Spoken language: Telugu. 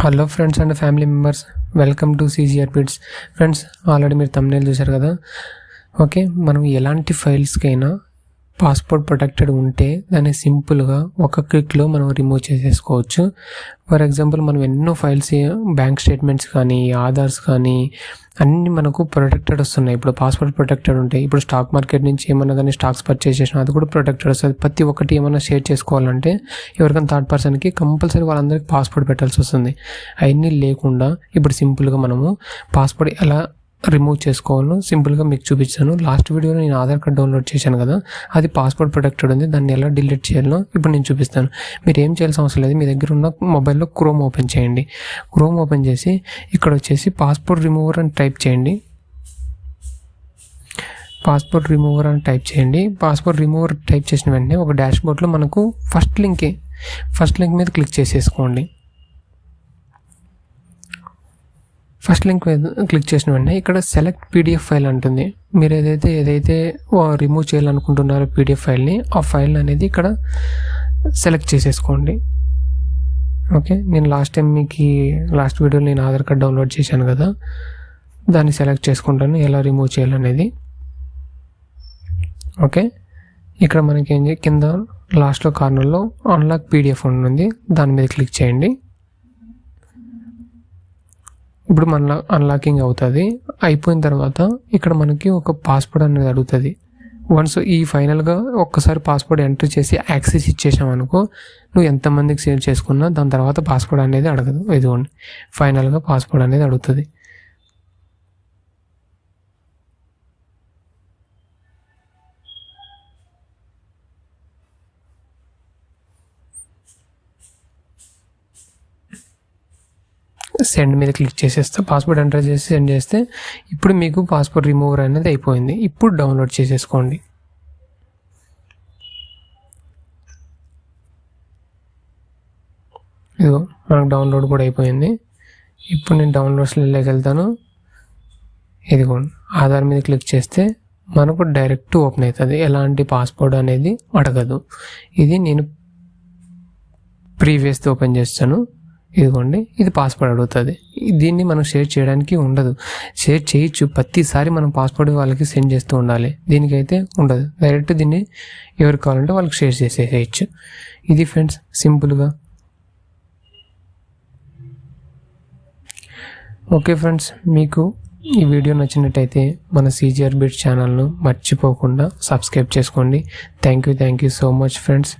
Hello friends and family members welcome to CGR pits friends already మీరు తమ్నేల్ చూశారు కదా? ఓకే మనం ఎలాంటి ఫైల్స్కైనా పాస్పోర్ట్ ప్రొటెక్టెడ్ ఉంటే దాన్ని సింపుల్గా ఒక క్లిక్లో మనం రిమూవ్ చేసేసుకోవచ్చు. ఫర్ ఎగ్జాంపుల్ మనం ఎన్నో ఫైల్స్ బ్యాంక్ స్టేట్మెంట్స్ కానీ ఆధార్స్ కానీ అన్నీ మనకు ప్రొటెక్టెడ్ వస్తున్నాయి. ఇప్పుడు పాస్పోర్ట్ ప్రొటెక్టెడ్ ఉంటాయి ఇప్పుడు స్టాక్ మార్కెట్ నుంచి ఏమన్నా కానీ స్టాక్స్ పర్చేస్ చేసినా అది కూడా ప్రొటెక్టెడ్ వస్తుంది. ప్రతి ఒక్కటి ఏమైనా షేర్ చేసుకోవాలంటే ఎవరికైనా థర్డ్ పర్సన్కి కంపల్సరీ వాళ్ళందరికీ పాస్పోర్ట్ పెట్టాల్సి వస్తుంది. అవన్నీ లేకుండా ఇప్పుడు సింపుల్గా మనము పాస్పోర్ట్ ఎలా రిమూవ్ చేసుకోవాలో సింపుల్గా మీకు చూపించాను. లాస్ట్ వీడియోలో నేను ఆధార్ కార్డ్ డౌన్లోడ్ చేశాను కదా అది పాస్పోర్ట్ ప్రొటెక్టెడ్ ఉంది. దాన్ని ఎలా డిలీట్ చేయాలో ఇప్పుడు నేను చూపిస్తాను. మీరు ఏం చేయాల్సిన అవసరం లేదు. మీ దగ్గర ఉన్న మొబైల్లో క్రోమ్ ఓపెన్ చేయండి. క్రోమ్ ఓపెన్ చేసి ఇక్కడ వచ్చేసి పాస్పోర్ట్ రిమూవర్ అని టైప్ చేయండి. పాస్పోర్ట్ రిమూవర్ అని టైప్ చేయండి. పాస్పోర్ట్ రిమూవర్ టైప్ చేసిన వెంటనే ఒక డాష్ బోర్డ్లో మనకు ఫస్ట్ లింకే ఫస్ట్ లింక్ మీద క్లిక్ చేసేసుకోండి. ఫస్ట్ లింక్ క్లిక్ చేసిన వెంటనే ఇక్కడ సెలెక్ట్ పీడిఎఫ్ ఫైల్ అంటుంది. మీరు ఏదైతే ఏదైతే రిమూవ్ చేయాలనుకుంటున్నారో పీడిఎఫ్ ఫైల్ని ఆ ఫైల్ అనేది ఇక్కడ సెలెక్ట్ చేసేసుకోండి. ఓకే? నేను లాస్ట్ టైం మీకు లాస్ట్ వీడియోలో నేను ఆధార్ కార్డ్ డౌన్లోడ్ చేశాను కదా. దాన్ని సెలెక్ట్ చేసుకుంటాను. ఎలా రిమూవ్ చేయాలనేది. ఓకే? ఇక్కడ మనకి ఏం కింద లాస్ట్లో కార్నర్లో అన్లాక్ పీడిఎఫ్ ఉంటుంది దాని మీద క్లిక్ చేయండి. ఇప్పుడు మన అన్లాకింగ్ అవుతుంది. అయిపోయిన తర్వాత ఇక్కడ మనకి ఒక పాస్వర్డ్ అనేది అడుగుతుంది. వన్స్ ఈ ఫైనల్గా ఒక్కసారి పాస్వర్డ్ ఎంటర్ చేసి యాక్సెస్ ఇచ్చేసామనుకో నువ్వు ఎంతమందికి సేవ్ చేసుకున్నా దాని తర్వాత పాస్వర్డ్ అనేది అడగదు. ఇదిగోండి. ఫైనల్గా పాస్వర్డ్ అనేది అడుగుతుంది. సెండ్ మీద క్లిక్ చేసేస్తే పాస్పోర్ట్ ఎంటర్ చేసి సెండ్ చేస్తే ఇప్పుడు మీకు పాస్పోర్ట్ రిమూవర్ అనేది అయిపోయింది. ఇప్పుడు డౌన్లోడ్ చేసేసుకోండి. ఇదిగో మనకు డౌన్లోడ్ కూడా అయిపోయింది. ఇప్పుడు నేను డౌన్లోడ్స్లోకి వెళ్తాను. ఇదిగోండి ఆధార్ మీద క్లిక్ చేస్తే మనకు డైరెక్ట్ ఓపెన్ అవుతుంది. ఎలాంటి పాస్పోర్ట్ అనేది అడగదు. ఇది నేను ప్రీవియస్ది ఓపెన్ చేస్తాను. ఇదిగోండి ఇది పాస్వర్డ్ అడుగుతుంది. దీన్ని మనం షేర్ చేయడానికి ఉండదు. షేర్ చేయొచ్చు ప్రతిసారి మనం పాస్వర్డ్ వాళ్ళకి సెండ్ చేస్తూ ఉండాలి. దీనికైతే ఉండదు. డైరెక్ట్ దీన్ని ఎవరు కావాలంటే వాళ్ళకి షేర్ చేసేసేయచ్చు ఇది ఫ్రెండ్స్ సింపుల్గా ఓకే ఫ్రెండ్స్ మీకు ఈ వీడియో నచ్చినట్టయితే మన సీజీఆర్ బిట్ ఛానల్ను మర్చిపోకుండా సబ్స్క్రైబ్ చేసుకోండి. Thank you thank you so much friends